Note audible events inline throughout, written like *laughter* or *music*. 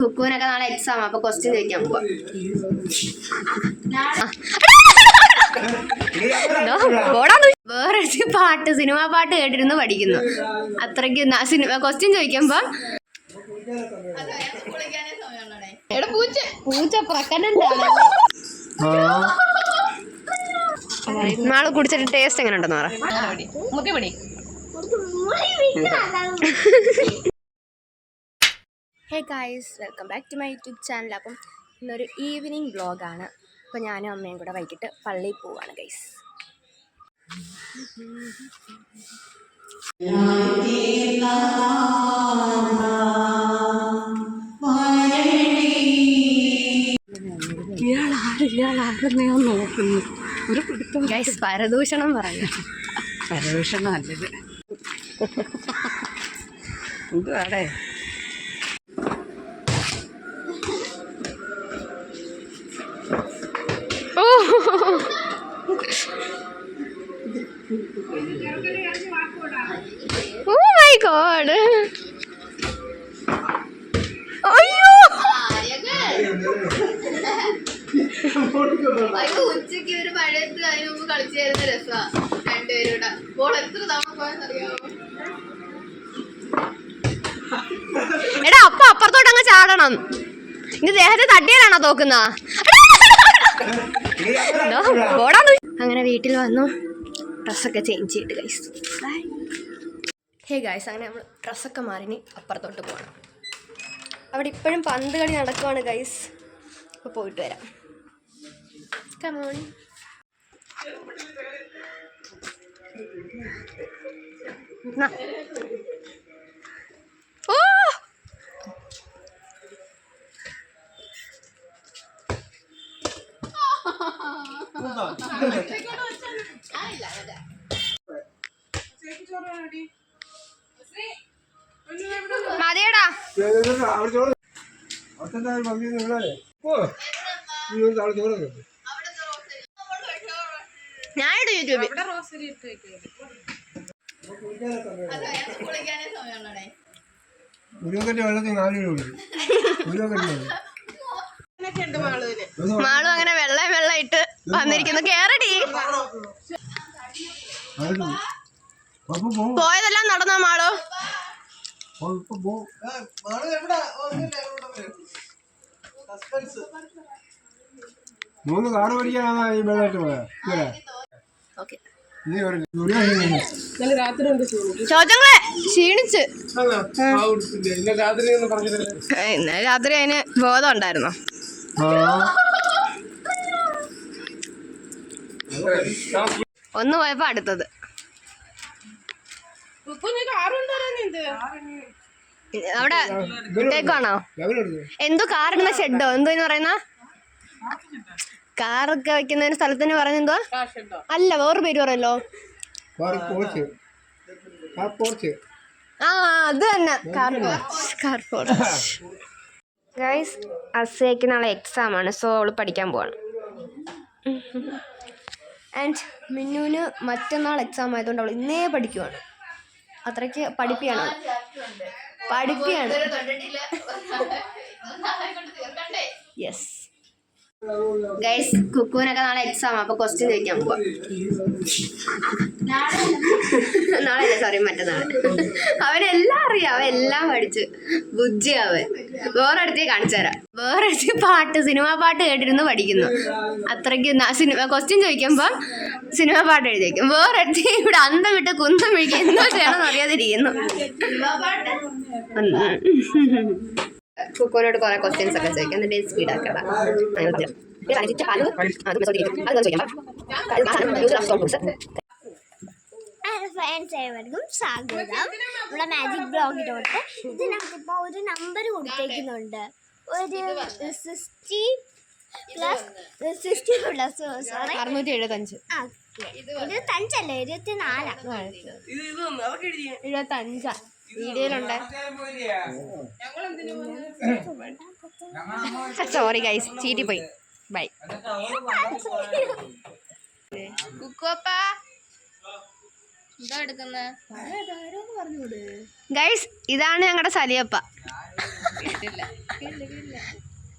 കുക്കുവിനൊക്കെ നാളെ എക്സാം അപ്പൊ ക്വസ്റ്റ്യൻ ചോദിക്കാൻ പോവാ. വേറെ പാട്ട് സിനിമാ പാട്ട് കേട്ടിരുന്നു പഠിക്കുന്നു. അത്രയ്ക്ക് സിനിമ ക്വസ്റ്റ്യൻ ചോദിക്കുമ്പോ എടാ പൂച്ച. പൂച്ച പ്രക്കനുണ്ടാണ് നാളെ കുടിച്ചിട്ട് ടേസ്റ്റ് എങ്ങനെ ഉണ്ടെന്ന് പറ മുക്കിപ്പിടി hey guys welcome back to my YouTube channel അപ്പം ഇന്നൊരു ഈവനിങ് വ്ളോഗാണ് അപ്പോൾ ഞാനും അമ്മയും കൂടെ വൈകിട്ട് പള്ളിയിൽ പോവാണ് ഗൈസ് ഗൈസ് പരദൂഷണം പറഞ്ഞു പരദൂഷണം നല്ലത്. എന്തുവാടേ? ഓ മൈ ഗോഡ് അയ്യോ. അയ്യോ ഉച്ചയ്ക്ക് ഒരു മഴയത്ത് അതിന് മുമ്പ് കളിച്ചു തരുന്ന രസമാ രണ്ടുപേരും കൂടെ ബോൾ എത്ര തവണ പോയെന്നറിയാമോ എടാ അപ്പൊ അപ്പുറത്തോട്ട് അങ്ങ് ചാടണം. ഇനി ദേഹത്തെ തട്ടിയാലാണോ തോക്കുന്ന? അങ്ങനെ വീട്ടിൽ വന്നു. ഡ്രസ്സൊക്കെ ചേഞ്ച് ചെയ്തിട്ട് ഗൈസ് ഹേ ഗൈസ് അങ്ങനെ നമ്മൾ ഡ്രസ്സൊക്കെ മാറിനി അപ്പുറത്തോട്ട് പോകണം അവിടെ ഇപ്പോഴും പന്ത് കളി നടക്കുവാണ് ഗൈസ് അപ്പോൾ പോയിട്ട് വരാം. കമോൺ ഓ! മതിയടാ ഞാൻ ഇടും യൂട്യൂബിൽ അത് അയാൾക്ക് കുളിക്കാനേ സമയമുള്ളടേ ഉരുവക്കട്ടി വെള്ളത്തിൽ നാല് രൂപ മാളും അങ്ങനെ വെള്ള വെള്ള ഇട്ട് വന്നിരിക്കുന്നു. കേറടി. പോ. പോയതെല്ലാം നടന്നോ മാളു? മൂന്ന് കാറ് പഠിക്കാനാ ഈ വെള്ളമായിട്ട് പോയാ. ഇല്ലേ? ഓക്കെ. നീ ഒരു ഒരു കാര്യം ചെയ്യ്. ചോദ്യങ്ങളെ ക്ഷീണിച്ച്. ഇന്നലെ രാത്രി അതിന് ബോധം ഉണ്ടായിരുന്നോ. ഒന്ന് പോയപ്പോ അടുത്തത്. അവിടെ ഇട്ടേക്കാണോ എന്തോ കാറിടുന്ന ഷെഡോ? എന്തോ എന്ന് പറയുന്ന? കാറൊക്കെ വെക്കുന്ന സ്ഥലത്തിന് പറയുന്നത് എന്തോ അല്ല വേറൊരു പേര് പറയല്ലോ. Car porch. Car porch. ആ അത് തന്നെ. കാർ കാർ ഗൈസ് അസയ്ക്ക് നാളെ എക്സാം ആണ് സോ അവൾ പഠിക്കാൻ പോവാണ്. ആൻഡ് മിന്നുവിന് മറ്റന്നാൾ എക്സാം ആയതുകൊണ്ട് അവൾ ഇന്നേ പഠിക്കുവാണ്. അത്രയ്ക്ക് പഠിപ്പിയാണ്. പഠിപ്പിയാണ്. യെസ് ഗൈസ് കുക്കുവിനൊക്കെ നാളെ എക്സാം അപ്പൊ ക്വസ്റ്റ്യൻ ചോദിക്കാൻ പോവാ. നാളെ അല്ല സോറി മറ്റന്നാൾ അവനെല്ലാം അറിയാം അവൻ എല്ലാം പഠിച്ചു. ബുദ്ധി അവൻ. വേറെടുത്തേ കാണിച്ചു തരാം. വേറെടുത്ത് പാട്ട് സിനിമാ പാട്ട് കേട്ടിരുന്ന് പഠിക്കുന്നു. അത്രയ്ക്ക് സിനിമ ക്വസ്റ്റ്യൻ ചോദിക്കുമ്പോ സിനിമാ പാട്ട് എഴുതി വേറെ വേറെടുത്ത് ഇവിടെ അന്തം വിട്ട് കുന്തം വിളിക്കുക എന്തോ ചെയ്യണമെന്ന് അറിയാതിരിക്കുന്നു. കുക്കോനോട് കുറെ ക്വസ്റ്റ്യൻസ് ഒക്കെ ചോദിക്കാം. എന്നിട്ട് സ്പീഡ് അങ്ങനെ പറഞ്ഞു കാണിച്ചിട്ട് അത്. അത് ചോദിക്കാം. use of songs. ഫ്രണ്ട്സ് ഏവർക്കും സ്വാഗതം. നമ്മുടെ മാജിക് ബ്ലോഗിലോട്ട് ഇത് നമുക്കിപ്പോൾ ഒരു നമ്പർ കൊടുത്തേക്കുന്നുണ്ട്. ഒരു sixty plus sixty plus sorry അറുന്നൂറ്റി എഴുപത്തഞ്ച് ഇരുപത്തഞ്ചല്ലേ? ഇരുപത്തി നാലാ എഴുപത്തഞ്ചാ. വീഡിയോയിലുണ്ട്. സോറി ഗൈസ് ചീറ്റി പോയി ബൈ കുക്കോപ്പാ ഗൈസ് ഇതാണ് ഞങ്ങളുടെ സലിയപ്പ.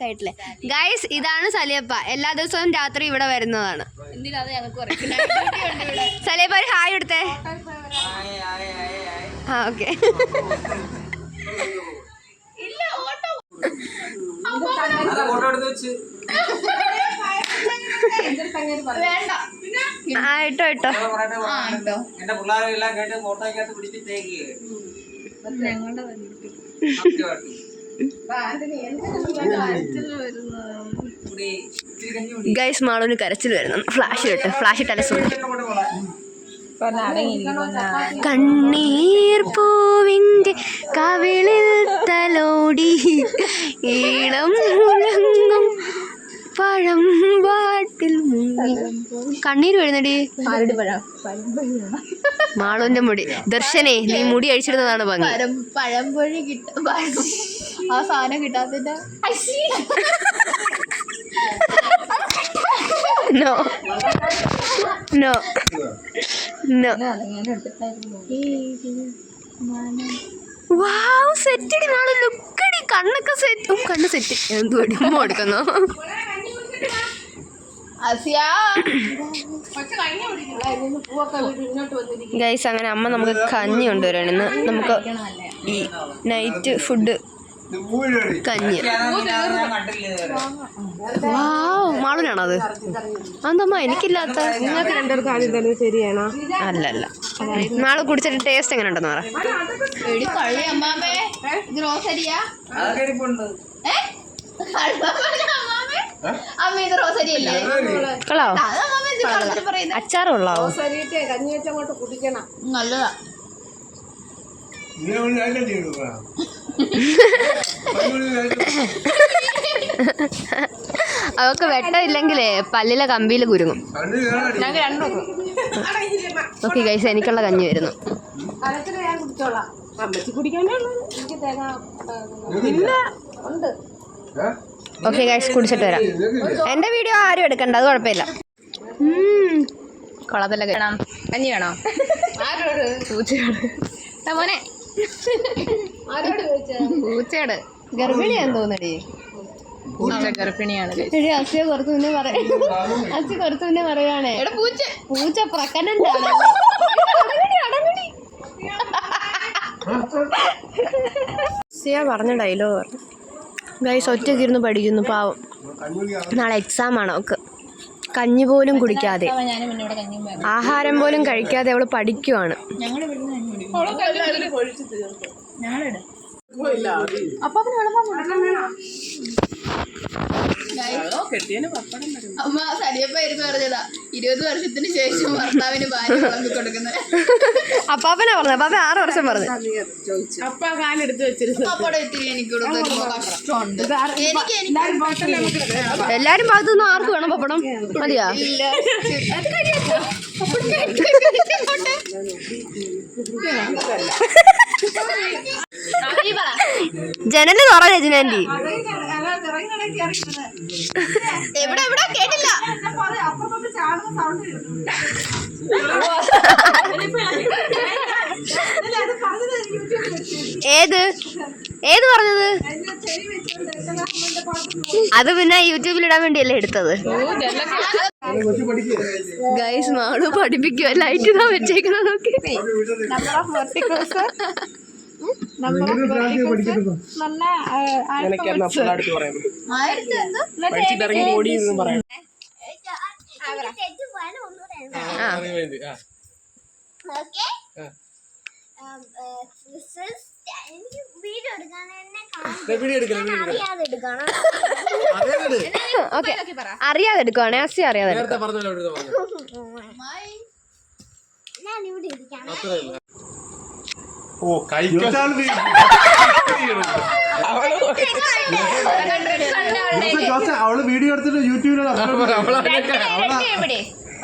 കേട്ടില്ലേ. ഗൈസ് ഇതാണ് സലിയപ്പ. എല്ലാ ദിവസവും രാത്രി ഇവിടെ വരുന്നതാണ്. സലിയപ്പ ഒരു ഹായ് എടുത്തേ. ആ ഓക്കെ. ഇല്ല ഓട്ടോ. വേണ്ട. ആ ഇട്ടോ ഇട്ടോ. ആ കേട്ടോ എന്റെ പിള്ളേരെല്ലാം കേട്ട് ഫോട്ടോയ്ക്കകത്ത് പിടിച്ചിട്ടേക്ക്. ഗൈസ് മാളൂന് കരച്ചിൽ വരുന്നു. ഫ്ലാഷ് ഇട്ട് ഫ്ലാഷ് ഇട്ടാലേ സുഖം കണ്ണീർ പൂവിന്റെ കവിളിൽ തലോടി ഈണം മുഴങ്ങും പഴം വാട്ടിൽ കണ്ണീര് വരുന്നടി. മാളൂന്റെ മുടി. ദർശനെ നീ മുടി അഴിച്ചിടുന്നതാണ് ഭംഗി. പഴം പഴംപൊഴി കിട്ടും ആ സാധനം കിട്ടാത്തതിന്റെ നോ. നോ. നോ. വാവ് സെറ്റടി നാളെ. ലുക്കടി കണ്ണൊക്കെ സെറ്റ് കണ്ണ് സെറ്റ് എന്തുവടി അസിയാ ഗൈസ് അങ്ങനെ അമ്മ നമുക്ക് കഞ്ഞി കൊണ്ടുവരാണ്. ഇന്ന് നമുക്ക് ഈ നൈറ്റ് ഫുഡ് കഞ്ഞി. മാളിനാണോ അത്? അതെന്തമ്മ എനിക്കില്ലാത്ത. നിങ്ങൾക്ക് രണ്ടുപേർക്കും ആദ്യം തന്നെ ശരിയാണോ? അല്ലല്ല. നാളെ കുടിച്ചിട്ട് ടേസ്റ്റ് എങ്ങനെ ഉണ്ടെന്ന് പറ എടി അമ്മ ഇത് റോസരി. അല്ലേ കളോ. ശരിയിട്ട് കഞ്ഞി വെച്ചങ്ങോട്ട് കുടിക്കണം. നല്ലതാ. അവക്ക് വെട്ടമില്ലെങ്കിലേ പല്ലിലെ കമ്പിയിൽ കുരുങ്ങും. ഓക്കെ ഗൈസ് എനിക്കുള്ള കഞ്ഞി വരുന്നു. ഉള്ളൂ. എനിക്ക് തേങ്ങ? ഉണ്ട്. ഏ? ഓക്കെ ഗൈസ് കുടിച്ചിട്ട് വരാം. എന്റെ എന്റെ വീഡിയോ ആരും എടുക്കണ്ട അത് കുഴപ്പമില്ല. കൊള്ളത്തില്ല വേണം. കഞ്ഞി വേണോ? ആരോട്? പൂച്ചയോട്. മോനെ. ഗർഭിണിയാന്ന് തോന്നടി പൂച്ച ഗർഭിണിയാണ് എടി അസിയ കുറച്ച് മുന്നേ പറയാ അസി കുറച്ച് മുന്നേ പറയുവാണേ. എടാ പൂച്ച. പൂച്ച *laughs* പറഞ്ഞ ഡയലോഗ് പറഞ്ഞു. ഗൈസ് ഒറ്റയ്ക്ക് ഇരുന്ന് പഠിക്കുന്നു പാവം. നാളെ എക്സാം ആണോ അവൾക്ക് കഞ്ഞി പോലും കുടിക്കാതെ. ആഹാരം പോലും കഴിക്കാതെ അവൾ പഠിക്കുവാണ്. ഞങ്ങൾ അമ്മ സരിയപ്പ ഇരുന്ന് പറഞ്ഞതാ ഇരുപത് വർഷത്തിന് ശേഷം ഭർത്താവിന് ഭാര്യ വിളമ്പി കൊടുക്കുന്നത് അപ്പാപ്പനാ പറഞ്ഞു അപ്പാപ്പൻ ആറ് വർഷം പറഞ്ഞു അപ്പ കാലെടുത്ത് വെച്ചിരുന്നു. അപ്പോടെ ഇത്തിരി എനിക്ക് കൊടുക്കുമ്പോ കഷ്ടമുണ്ട് എനിക്ക് എനിക്ക് എല്ലാരും ഭാഗത്തുനിന്ന് ആർക്ക് വേണം പപ്പടം? മതിയാ? ഇല്ല. അത് ജനൽ തുറ രജനാന്റി എവിടെ എവിടെ? കേട്ടില്ല. ഏത്? ഏത് പറഞ്ഞത്? അത് പിന്നെ യൂട്യൂബിൽ ഇടാൻ വേണ്ടിയല്ലേ എടുത്തത്. ഗൈസ് മാളു പഠിപ്പിക്കുക ലൈറ്റ് ഇതാ വെച്ചേക്കണ? നോക്കി. അറിയാതെ എടുക്കണം ഓക്കെ അറിയാതെ എടുക്കുവാണേ അസി അറിയാതെ എടുക്കും മായി ഞാൻ ഇവിടെ ഇരിക്കണം ഓ കഴിക്കാൻ അവൾ വീഡിയോ എടുത്തിട്ട് യൂട്യൂബിൽ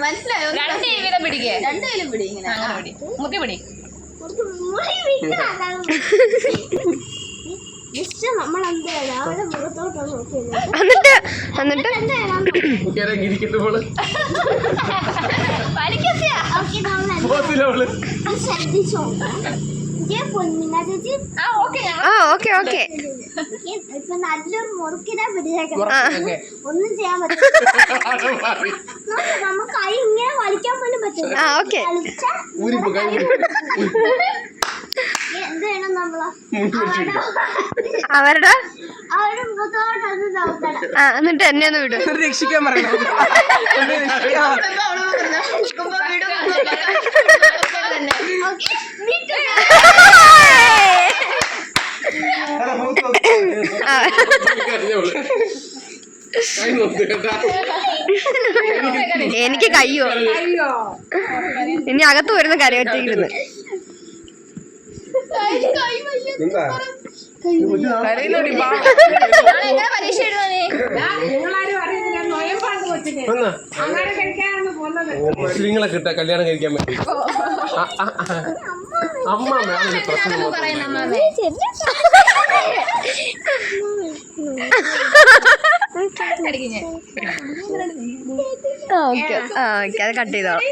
മനസ്സിലായോ? രണ്ട് പിടിക്കേ. രണ്ട് കൈയിലും പിടി ഇങ്ങനെ. എന്നിട്ട് എന്നിട്ട് ശ്രദ്ധിച്ചോ ചേച്ചി ആ ഓക്കെ ഓക്കെ നല്ലൊരു മുറുക്കിനെ ഒന്നും ചെയ്യാൻ പറ്റില്ല. നമ്മ കൈ ഇങ്ങനെ വലിക്കാൻ പോലും പറ്റില്ല. ആ ഓക്കെ. കളിച്ചാ എന്ത് വേണം നമ്മൾ? അവരുടെ ആ എന്നിട്ട് എന്നെ ഒന്ന് വിടും. രക്ഷിക്കാൻ പറയണം. *laughs* എനിക്ക് കയ്യോ? ഇനി അകത്ത് വരുന്ന കരയൊറ്റയിരുന്ന് മുസ്ലിങ്ങളെ കിട്ട കല്യാണം കഴിക്കാൻ വേണ്ടി. അമ്മ അതൊരു പ്രശ്നം ഓക്കെ. ഓക്കെ. അത് കട്ട് ചെയ്തോളാം.